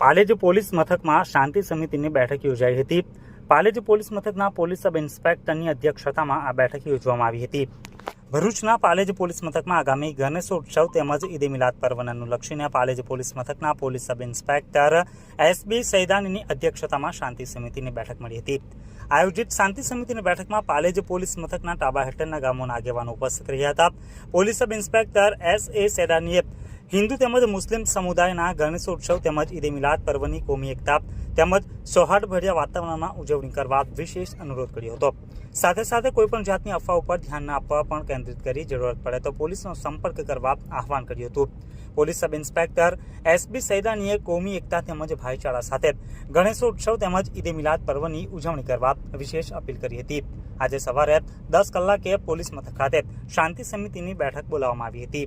Palej police મથકમાં શાંતિ સમિતિની બેઠક યોજાઈ હતી. પાલેજ પોલીસ મથકના પોલીસ સબ ઇન્સ્પેક્ટરની અધ્યક્ષતામાં આ બેઠક યોજવામાં આવી હતી. ભરૂચના પાલેજ પોલીસ મથકમાં આગામી ગણેશોત્સવ તેમજ ઈદે મિલાદ પર્વને લક્ષીને પાલેજ પોલીસ મથકના પોલીસ સબ ઇન્સ્પેક્ટર એસબી સૈદાનીની અધ્યક્ષતામાં શાંતિ સમિતિની બેઠક મળી હતી. આયોજિત શાંતિ સમિતિની બેઠકમાં પાલેજ પોલીસ મથકના ટાબા હેઠળના ગામોના આગેવાનો ઉપસ્થિત રહ્યા હતા. Police sub inspector S A સેદાનીએ Hindu તેમજ મુસ્લિમ સમુદાયના ગણેશોત્સવ તેમજ ઈદે મિલાદ પર્વની કોમી એકતા તેમજ સૌહાર્દભર્યા વાતાવરણમાં ઉજવણી કરવા વિશેષ અનુરોધ કર્યો હતો. સાથે સાથે કોઈપણ જાતની અફવા ઉપર ધ્યાન ન આપવા પણ કેન્દ્રિત કરી જરૂરત પડે તો પોલીસનો સંપર્ક કરવા આહવાન કર્યું હતું. પોલીસ સબ ઇન્સ્પેક્ટર એસબી સૈદાનીએ કોમી એકતા તેમજ ભાઈચારા સાથે ગણેશોત્સવ તેમજ ઈદે મિલાદ પર્વની ઉજવણી કરવા વિશેષ અપીલ કરી હતી. આજે સવારે દસ કલાકે પોલીસ મથક ખાતે શાંતિ સમિતિની બેઠક બોલાવવામાં આવી હતી.